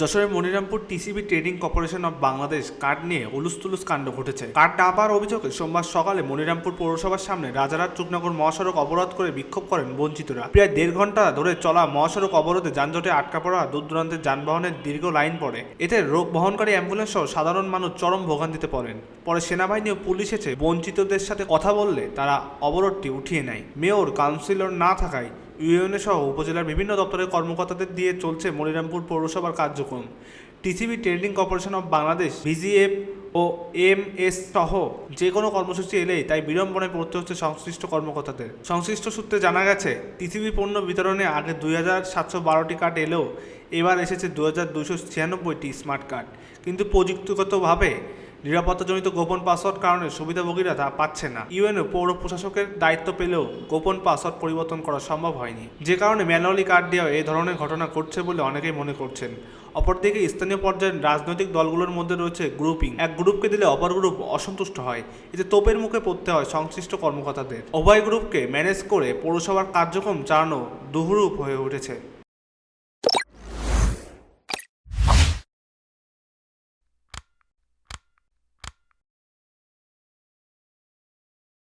যশোরের Monirampur TCB trading corporation of Bangladesh card নিয়ে উলুস কাণ্ড ঘটেছে। কার্ড পাওয়ার অভিযোগে সোমবার সকালে মনিরামপুর পৌরসভার সামনে রাজারহাট চুকনগর মহাসড়ক অবরোধ করে বিক্ষোভ করেন বঞ্চিতরা। প্রায় দেড় ঘণ্টা ধরে চলা মহাসড়ক অবরোধে যানজটে আটকা পড়া দূর দূরান্তের যানবাহনের দীর্ঘ লাইন পড়ে। এতে রোগ বহনকারী অ্যাম্বুলেন্স সহ সাধারণ মানুষ চরম ভোগান্তিতে পড়েন। পরে সেনাবাহিনী ও পুলিশ এসে বঞ্চিতদের সাথে কথা বললে তারা অবরোধটি উঠিয়ে নেয়। মেয়র কাউন্সিলর না থাকায় ইউএনএ সহ উপজেলার বিভিন্ন দপ্তরের কর্মকর্তাদের দিয়ে চলছে মনিরামপুর পৌরসভার কার্যক্রম। TCB trading corporation of Bangladesh, VGF O M S সহ যে কোনো কর্মসূচি এলেই তাই বিড়ম্বনায় পড়তে হচ্ছে সংশ্লিষ্ট কর্মকর্তাদের। সংশ্লিষ্ট সূত্রে জানা গেছে, টিসিবি পণ্য বিতরণে আগে দুই হাজার সাতশো বারোটি কার্ড এলেও এবার এসেছে দু হাজার দুশো ছিয়ানব্বইটি স্মার্ট কার্ড। কিন্তু প্রযুক্তিগতভাবে নিরাপত্তাজনিত গোপন পাসওয়ার্ড কারণে সুবিধাভোগীরা তা পাচ্ছে না। ইউএনও পৌর প্রশাসকের দায়িত্ব পেলেও গোপন পাসওয়ার্ড পরিবর্তন করা সম্ভব হয়নি। যে কারণে ম্যানুয়ালি কার্ড দেওয়া এই ধরনের ঘটনা ঘটছে বলে অনেকেই মনে করছেন। অপরদিকে স্থানীয় পর্যায়ের রাজনৈতিক দলগুলোর মধ্যে রয়েছে গ্রুপিং। এক গ্রুপকে দিলে অপর গ্রুপ অসন্তুষ্ট হয়। এতে তোপের মুখে পড়তে হয় সংশ্লিষ্ট কর্মকর্তাদের। উভয় গ্রুপকে ম্যানেজ করে পৌরসভার কার্যক্রম চালানো দুহুরূপ হয়ে উঠেছে।